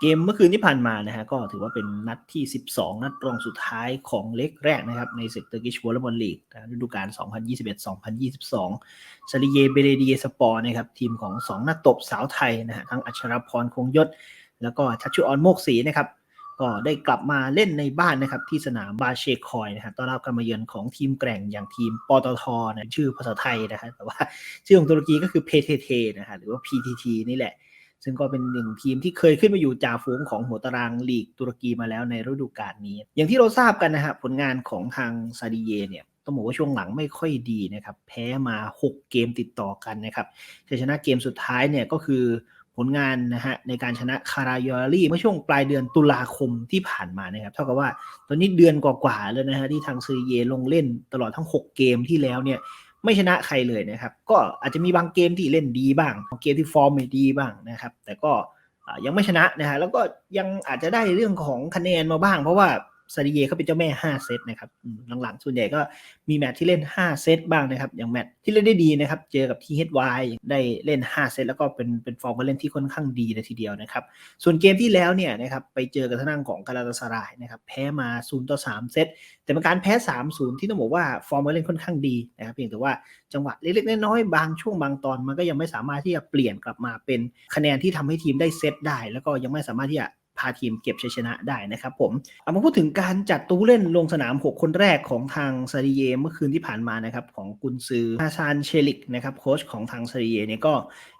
เกมเมื่อคืนที่ผ่านมานะฮะก็ถือว่าเป็นนัดที่ 12 นัดรองสุดท้ายของเล็กแรกนะครับในศึกเตอร์กิชวอลเลย์บอลลีกฤดูกาล 2021-2022 ซาริเยเบเรดีสปอร์นะครับทีมของ 2 นักตบสาวไทยนะฮะทั้งอัชรพรคงยศ แล้วก็ชัชชุออนโมกศรีนะครับก็ได้กลับมาเล่นในบ้านนะครับที่สนามบาเชคอยนะครับต้อนรับการมาเยือนของทีมแกร่งอย่างทีมปตทนะชื่อภาษาไทยนะครับแต่ว่าชื่อของตุรกีก็คือ PTT นะฮะหรือว่า PTT นี่แหละ ซึ่งก็เป็นหนึ่งทีมที่เคยขึ้นมาอยู่จ่าฝูงของหัวตารางลีกตุรกีมาแล้วในฤดูกาลนี้ อย่างที่เราทราบกันนะฮะผลงานของทางซาดิเยเนี่ยต้องบอกว่าช่วงหลังไม่ค่อยดีนะครับ แพ้มา 6 เกมติดต่อกันนะครับชัยชนะเกมสุดท้ายเนี่ยก็คือผลงานนะฮะในการชนะคารายอรี่เมื่อช่วงปลายเดือนตุลาคมที่ผ่านมานะครับ เท่ากับว่าตอนนี้เดือนกว่าๆแล้วนะฮะที่ทางซาดิเยลงเล่นตลอดทั้ง 6 เกมที่แล้วเนี่ย ไม่ชนะใครเลยนะครับ ก็อาจจะมีบางเกมที่เล่นดีบ้างบางเกมที่ฟอร์มไม่ดีบ้างนะครับ แต่ก็ยังไม่ชนะนะฮะแล้วก็ยังอาจจะได้เรื่องของคะแนนมาบ้าง เพราะว่า ซาดิเยเขาเป็นเจ้าแม่ 5 เซตนะครับหลังๆ ส่วนใหญ่ก็มีแมตช์ที่เล่น 5 เซตบ้างนะครับ อย่างแมตช์ที่เล่นได้ดีนะครับ เจอกับทีเฮดวได้เล่น 5 เซตแล้วก็เป็นเป็นฟอร์มการเล่นที่ค่อนข้างดีเลยทีเดียวนะครับ ส่วนเกมที่แล้วเนี่ยนะครับไปเจอกับทางของกาลาตาสรายนะครับแพ้มา0ต่อ3เซตแต่เป็นการแพ้ 3-0 ที่ต้องบอกว่าฟอร์มการเล่นค่อนข้างดีนะครับเพียงแต่ว่าจังหวะเล็กๆน้อยๆบางช่วงบางตอนมันก็ยังไม่สามารถที่จะเปลี่ยนกลับมาเป็นคะแนนที่ทำให้ทีมได้เซตได้ แล้วก็ยังไม่สามารถที่จะ พาทีมเก็บชัยชนะได้นะครับผมเอามาพูดถึงการจัดตู้เล่นลงสนาม 6 คนแรกของทางซาดิเยเมื่อคืนที่ผ่านมานะครับของกุนซือฮาซานเชลิกนะครับโค้ชของทางซาดิเยเนี่ยก็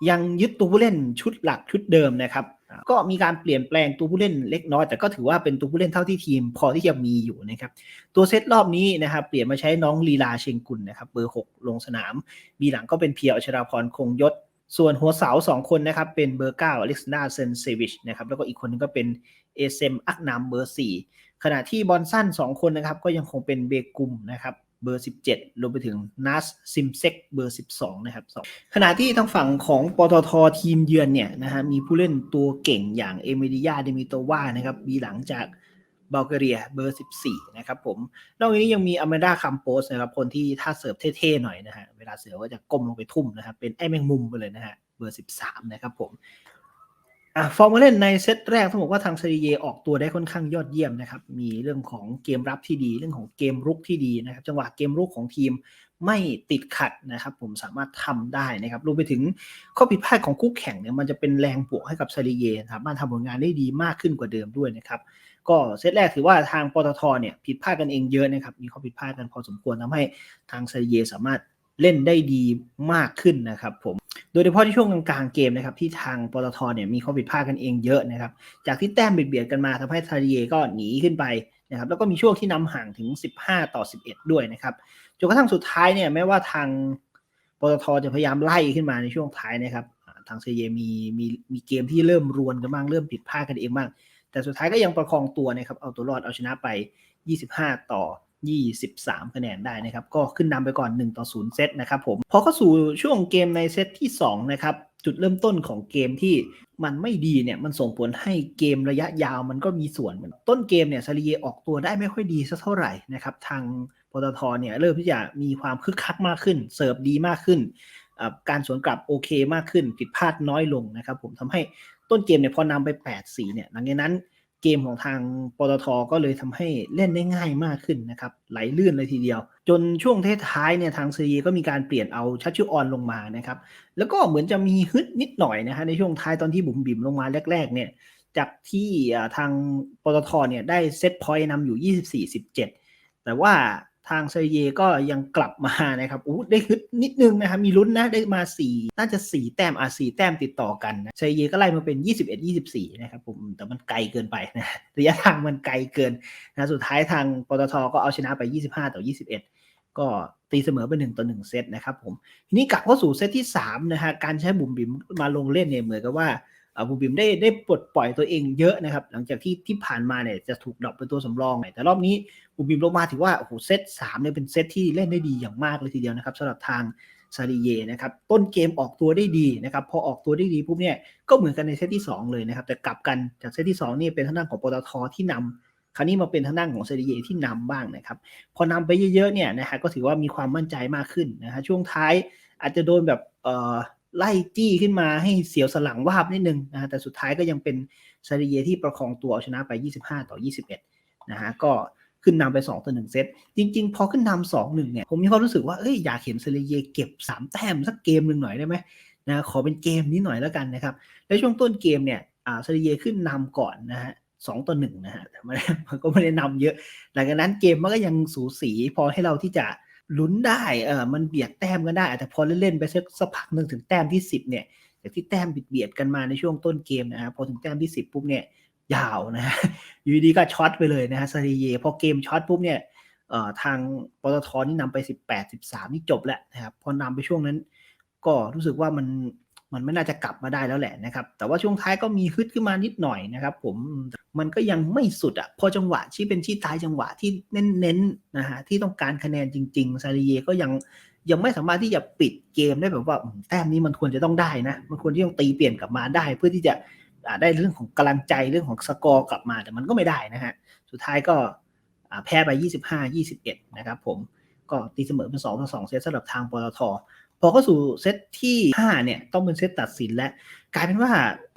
ยังยึดตัวผู้เล่นชุดหลักชุดเดิมนะครับก็มีการเปลี่ยนแปลงตัวผู้เล่นเล็กน้อย แต่ก็ถือว่าเป็นตัวผู้เล่นเท่าที่ทีม พอที่จะมีอยู่นะครับ ตัวเซตรอบนี้นะครับเปลี่ยนมาใช้น้องลีลาเชงกุลนะครับเบอร์ 6 ลงสนามบีหลังก็เป็นเพียวอชราพรคงยศ ส่วนหัวเสาสองคนนะครับเป็นเบอร์เก้าอเล็กซานดาเซนเซวิชนะครับแล้วก็อีกคนนึงก็เป็นเอเซมอักนามเบอร์สี่ขณะที่บอลสั้นสองคนนะครับก็ยังคงเป็นเบกุมนะครับเบอร์ 17รวมไปถึงนัสซิมเซกเบอร์ 12 นะครับขณะที่ทางฝั่งของปตททีมเยือนเนี่ยนะฮะมีผู้เล่นตัวเก่งอย่างเอเมดิยาเดมิโตวานะครับมีหลังจาก บัลแกเรียเบอร์ 14 นะครับผม นอกจากนี้ยังมีอเมดาคัมโปสนะครับ คนที่ท่าเสิร์ฟเท่ๆหน่อยนะฮะ เวลาเสือก็จะก้มลงไปทุ่มนะครับ เป็นไอ้แมงมุมไปเลยนะฮะ เบอร์ 13 นะครับผมอฟอร์มาเล่นในเซตแรกต้องบอกว่าทางซาดิเยออกตัวได้ค่อนข้างยอดเยี่ยมนะครับ มีเรื่องของเกมรับที่ดี เรื่องของเกมรุกที่ดีนะครับ จังหวะเกมรุกของทีมไม่ติดขัดนะครับ ผมสามารถทำได้นะครับรวมไปถึงข้อผิดพลาดของคู่แข่งเนี่ยมันจะเป็นแรงบวกให้กับซาดิเยสามารถทำผลงานได้ดีมากขึ้นกว่าเดิมด้วยนะครับ ก็เซตแรกถือว่าทางปตทเนี่ยผิดพลาดกันเองเยอะนะครับ มีข้อผิดพลาดกันพอสมควรทำให้ทางซาเยสามารถเล่นได้ดีมากขึ้นนะครับผม โดยเฉพาะที่ช่วงกลางๆเกมนะครับที่ทางปตทเนี่ยมีข้อผิดพลาดกันเองเยอะนะครับ จากที่แต้มเบียดกันมาทำให้ซาเยก็หนีขึ้นไปนะครับแล้วก็มีช่วงที่นำห่างถึง 15 ต่อ 11 ด้วยนะครับจนกระทั่งสุดท้ายเนี่ยแม้ว่าทางปตทจะพยายามไล่ขึ้นมาในช่วงท้ายนะครับ ทางเซเยมีมีมีเกมที่เริ่มรวนกันบ้างเริ่มผิดพลาดกันเองบ้าง แต่สุดท้ายก็ยังประคองตัวนะครับเอาตัวรอดเอาชนะไป 25 ต่อ 23 คะแนนได้นะครับ ก็ขึ้นนำไปก่อน 1 ต่อ 0 เซตนะครับผมพอเข้าสู่ช่วงเกมในเซตที่ 2 นะครับ จุดเริ่มต้นของเกมที่มันไม่ดีเนี่ยมันส่งผลให้เกมระยะยาวมันก็มีส่วนเหมือนต้นเกมเนี่ยซาลีเยออกตัวได้ไม่ค่อยดีสักเท่าไหร่นะครับ ทางปตทเนี่ยเริ่มที่จะมีความคึกคักมากขึ้น เสิร์ฟดีมากขึ้น การสวนกลับโอเคมากขึ้นผิดพลาดน้อยลงนะครับ ผมทำให้ ต้นเกมเนี่ยพอนำไป8-4เนี่ยหลังจากนั้นเกมของทางปตทก็เลยทำให้เล่นได้ง่ายมากขึ้นนะครับไหลลื่นเลยทีเดียว จนช่วงท้ายเนี่ยทางซีก็มีการเปลี่ยนเอาชัชชุออนลงมานะครับแล้วก็เหมือนจะมีฮึดนิดหน่อยนะฮะในช่วงท้ายตอนที่บุ๋มบิ่มลงมาแรก ๆ เนี่ยจากที่ทางปตทเนี่ยได้เซตพอยต์นำอยู่ 24-17 แต่ว่า ทางเซเยก็ยังกลับมานะครับอู้ได้ฮึดนิดนึงนะครับมีลุ้นนะได้มา 4 น่าจะ 4 แต้มอะ4แต้มติดต่อกันนะเซเยก็ไล่มาเป็น 21-24 นะครับผมแต่มันไกลเกินไปนะระยะทางมันไกลเกินนะสุดท้ายทางปตทก็เอาชนะไป 25 ต่อ 21 ก็ตีเสมอไป1ต่อ 1 เซตนะครับผมทีนี้กลับเข้าสู่เซตที่3นะฮะการใช้บุ๋มบิมมาลงเล่นเนี่ยเหมือนกับว่า บูบิมได้ได้ปลดปล่อยตัวเองเยอะนะครับ หลังจากที่ที่ผ่านมาเนี่ยจะถูกดรอปเป็นตัวสำรอง แต่รอบนี้บูบิมลงมาถือว่าโอ้โหเซตสามเนี่ยเป็นเซตที่เล่นได้ดีอย่างมากเลยทีเดียวนะครับสำหรับทางซาดิเยนะครับต้นเกมออกตัวได้ดีนะครับพอออกตัวได้ดีปุ๊บเนี่ยก็เหมือนกันในเซตที่ 2 เลยนะครับแต่กลับกันจากเซตที่2นี่เป็นทางด้านของปตทที่นำคราวนี้มาเป็นทางด้านของซาดิเยที่นำบ้างนะครับพอนำไปเยอะๆเนี่ยนะฮะก็ถือว่ามีความมั่นใจมากขึ้นนะฮะช่วงท้ายอาจจะโดนแบบเอ่อ ไล่จี้ขึ้นมาให้เสียวสลังวาบนิดนึงนะแต่สุดท้ายก็ยังเป็นซาริเยที่ประคองตัวเอาชนะไป 25 ต่อ 21 นะฮะก็ขึ้นนำไป2ต่อ1เซตจริง ๆ พอขึ้นนำสองหนึ่งเนี่ยผมมีความรู้สึกว่าเอ้ยอยากเห็นซาริเยเก็บ 3 แต้มสักเกมหนึ่งหน่อยได้ไหมนะขอเป็นเกมนี้หน่อยแล้วกันนะครับและช่วงต้นเกมเนี่ยอาซาริเยขึ้นนำก่อนนะฮะสองต่อหนึ่งนะฮะแต่มันมันก็ไม่ได้นำเยอะ หลังจากนั้นเกมมันก็ยังสูสีพอให้เราที่จะ ลุ้นได้เออมันเบียดแต้มกันได้แต่พอเล่นๆไปสักสักพักหนึ่งถึงแต้มที่ 10เนี่ยจากที่แต้มบิดเบียดกันมาในช่วงต้นเกมนะฮะพอถึงแต้มที่ 10ปุ๊บเนี่ยยาวนะฮะอยู่ดีๆก็ช็อตไปเลยนะฮะซาริเยพอเกมช็อตปุ๊บเนี่ยเอ่อทางปตทนี่นำไป 18 13 นี่จบแล้วนะครับพอนำไปช่วงนั้น ก็รู้สึกว่ามัน มันไม่น่าจะกลับมาได้แล้วแหละนะครับ แต่ว่าช่วงท้ายก็มีฮึดขึ้นมานิดหน่อยนะครับ ผมมันก็ยังไม่สุดอะพอจังหวะที่เป็นที่ตายจังหวะที่เน้นๆนะฮะที่ต้องการคะแนนจริง ๆ ซาริเยก็ยังยังไม่สามารถที่จะปิดเกมได้แบบว่าแต้มนี้มันควรจะต้องได้นะ มันควรที่ต้องตีเปลี่ยนกลับมาได้ เพื่อที่จะได้เรื่องของกำลังใจเรื่องของสกอร์กลับมาแต่มันก็ไม่ได้นะฮะสุดท้ายก็แพ้ไป 25-21 นะครับผมก็ตีเสมอเป็น2ต่อ2เซตสำหรับทางปตท พอเข้าสู่เซตที่ 5 เนี่ย ต้องเป็นเซตตัดสินแล้วกลายเป็นว่า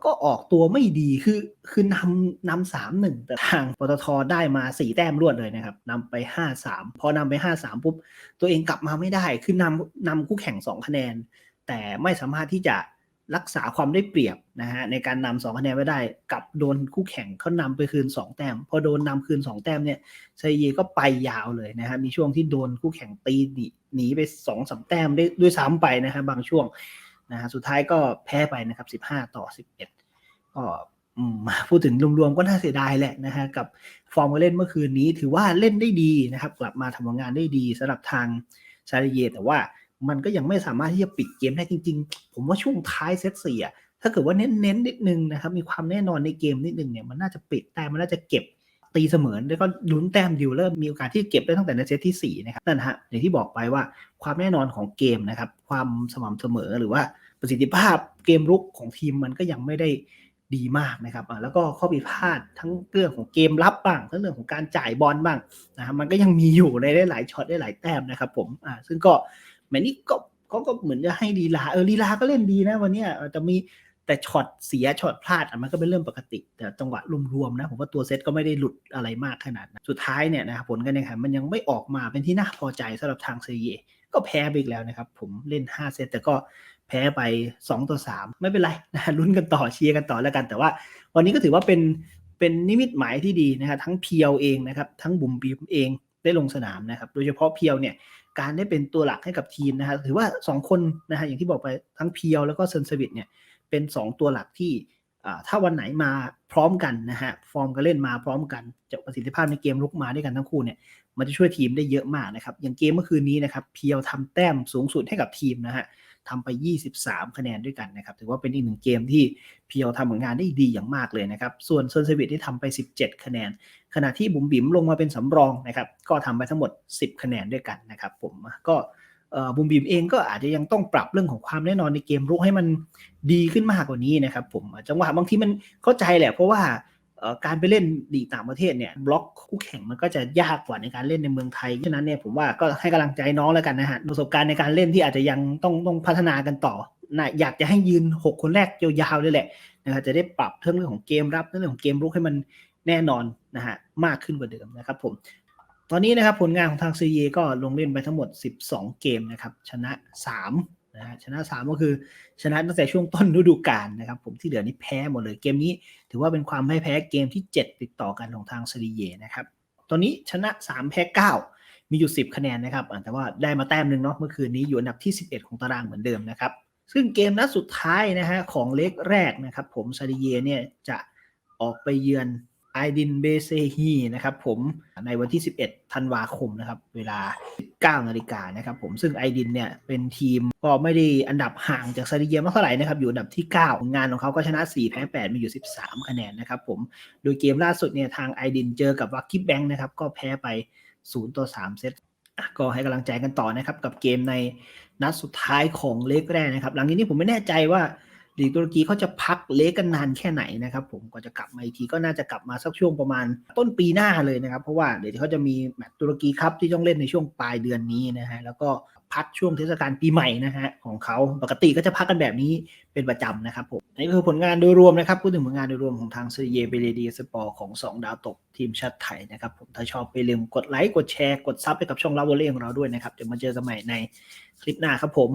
ก็ออกตัวไม่ดีคือคือนำนำสามหนึ่งแต่ทางปตทได้มา 4 แต้มรวดเลยนะครับนำไป 5 3 พอนำไป 5 3 ปุ๊บ ตัวเองกลับมาไม่ได้ คือนำนำคู่แข่ง 2 คะแนน แต่ไม่สามารถที่จะ รักษาความได้เปรียบนะฮะในการนำสองคะแนนไว้ได้กับโดนคู่แข่งเขานำไปคืน 2 แต้มพอโดนนำคืน 2 แต้มเนี่ยไซเยก็ไปยาวเลยนะฮะมีช่วงที่โดนคู่แข่งตีหนีไป2อสแต้มได้ด้วยซ้ำไปนะฮะบางช่วงนะฮะสุดท้ายก็แพ้ไปนะครับ 15 ต่อ 11 ก็อืมพูดถึงรวมๆก็น่าเสียดายแหละนะฮะกับฟอร์มการเล่นเมื่อคืนนี้ถือว่าเล่นได้ดีนะครับ กลับมาทำงานได้ดีสำหรับทางซาเยแต่ว่า มันก็ยังไม่สามารถที่จะปิดเกมได้จริง ๆ ผมว่าช่วงท้ายเซตสี่อะถ้าเกิดว่าเน้นๆนิดนึงนะครับมีความแน่นอนในเกมนิดนึงเนี่ยมันน่าจะปิดแต่มันน่าจะเก็บตีเสมอแล้วก็ลุ้นแต้มดิวเริ่มมีโอกาสที่เก็บได้ตั้งแต่ในเซตที่สี่นะครับนั่นฮะอย่างที่บอกไปว่าความแน่นอนของเกมนะครับ ความสม่ำเสมอหรือว่าประสิทธิภาพเกมรุกของทีมมันก็ยังไม่ได้ดีมากนะครับแล้วก็ข้อผิดพลาดทั้งเรื่องของเกมรับบ้างทั้งเรื่องของการจ่ายบอลบ้างนะมันก็ยังมีอยู่ในได้หลายช็อตได้หลายแต้มนะครับผมอ่าซึ่งก็ แมนนี่ก็เขาก็เหมือนจะให้ลีลาเออลีลาก็เล่นดีนะ วันนี้ออแต่มีแต่ช็อตเสียช็อตพลาดอะมันก็เป็นเรื่องปกติ แต่จังหวะรวมๆนะ ผมว่าตัวเซตก็ไม่ได้หลุดอะไรมากขนาดนั้นสุดท้ายเนี่ยนะครับผลการแข่งขันมันยังไม่ออกมาเป็นที่น่าพอใจสำหรับทางเซเยก็แพ้ไปอีกแล้วนะครับ ผมเล่น 5 เซตแต่ก็แพ้ไป 2 ต่อ 3 ไม่เป็นไรนะลุ้นกันต่อเชียร์กันต่อแล้วกัน แต่ว่าวันนี้ก็ถือว่าเป็นเป็นนิมิตหมายที่ดีนะครับทั้งเพียวเองนะครับทั้งบุ๋มบีมเอง ได้ลงสนามนะครับ โดยเฉพาะเพียวเนี่ยการได้เป็นตัวหลักให้กับทีมนะครับถือว่า 2 คนนะฮะอย่างที่บอกไปทั้งเพียวแล้วก็เซนสวิตเนี่ยเป็น 2 ตัวหลักที่ถ้าวันไหนมาพร้อมกันนะฮะฟอร์มการเล่นมาพร้อมกันจะประสิทธิภาพในเกมลุกมาด้วยกันทั้งคู่เนี่ยมันจะช่วยทีมได้เยอะมากนะครับอย่างเกมเมื่อคืนนี้นะครับเพียวทำแต้มสูงสุดให้กับทีมนะฮะ ทำไป 23 คะแนนด้วยกันนะครับ ถือว่าเป็นอีกหนึ่งเกมที่เพียวทำผลงานได้ดีอย่างมากเลยนะครับ ส่วนเซนเซวิตที่ทำไป 17 คะแนน ขณะที่บุ๋มบิ๋มลงมาเป็นสำรองนะครับ ก็ทำไปทั้งหมด 10 คะแนนด้วยกันนะครับผมก็บุ๋มบิ๋มเองก็อาจจะยังต้องปรับเรื่องของความแน่นอนในเกมรุกให้มันดีขึ้นมากกว่านี้นะครับผมจังหวะบางทีมันเข้าใจแหละเพราะว่า การไปเล่นลีต่างประเทศเนี่ยบล็อกคู่แข่งมันก็จะยากกว่าในการเล่นในเมืองไทยฉะนั้นเนี่ยผมว่าก็ให้กำลังใจน้องแล้วกันนะฮะประสบการณ์ในการเล่นที่อาจจะยังต้องต้องพัฒนากันต่อนะอยากจะให้ยืน 6 คนแรกยาวๆเลยแหละนะครับจะได้ปรับเรื่องของเกมรับเรื่องของเกมรุกให้มันแน่นอนนะฮะมากขึ้นกว่าเดิมนะครับผมตอนนี้นะครับผลงานของทางซีเยก็ลงเล่นไปทั้งหมด 12 เกมนะครับชนะ 3 นะฮะชนะ3ก็คือชนะตั้งแต่ช่วงต้นฤดูกาลนะครับ ผมที่เหลือนี่แพ้หมดเลยเกมนี้ ถือว่าเป็นความไม่แพ้เกมที่ 7 ติดต่อกันของทางซาริเยนะครับตอนนี้ชนะ 3 แพ้ 9 มีอยู่ 10 คะแนนนะครับแต่ว่าได้มาแต้มหนึ่งเนาะเมื่อคืนนี้อยู่อันดับที่ 11 ของตารางเหมือนเดิมนะครับซึ่งเกมนัดสุดท้ายนะฮะของเล็กแรกนะครับ ผมซาริเยเนี่ยจะออกไปเยือน ไอดินเบเซฮีนะครับผมในวันที่ 11 ธันวาคมนะครับ เวลา 9 นาฬิกานะครับผมซึ่งไอดินเนี่ยเป็นทีมก็ไม่ได้อันดับห่างจากซาริเยมากเท่าไหร่นะครับ อยู่อันดับที่ 9 งานของเขาก็ชนะ 4 แพ้ 8 มีอยู่ 13 คะแนนนะครับผมโดยเกมล่าสุดเนี่ยทางไอดินเจอกับวักกี้แบงค์นะครับก็แพ้ไป 0 ต่อ 3 เซตก็ให้กำลังใจกันต่อนะครับกับเกมในนัดสุดท้ายของเล็กแรกนะครับ หลังจากนี้ผมไม่แน่ใจว่า ลีกตุรกีเขาจะพักเละกันนานแค่ไหนนะครับผมก็จะกลับมาอีกทีก็น่าจะกลับมาสักช่วงประมาณต้นปีหน้าเลยนะครับเพราะว่าเดี๋ยวเขาจะมีแมตช์ตุรกีครับที่ต้องเล่นในช่วงปลายเดือนนี้นะฮะแล้วก็พักช่วงเทศกาลปีใหม่นะฮะของเขาปกติก็จะพักกันแบบนี้เป็นประจำนะครับผมนี่คือผลงานโดยรวมนะครับพูดถึงผลงานโดยรวมของทางเซเยเบเรดีสปอร์ของ 2 ดาวตกทีมชาติไทยนะครับผมถ้าชอบไปลืมกดไลค์กดแชร์กดซับไปกับช่องลาโวเล่ของเราด้วยนะครับเดี๋ยวมาเจอกันใหม่ในคลิปหน้าครับผม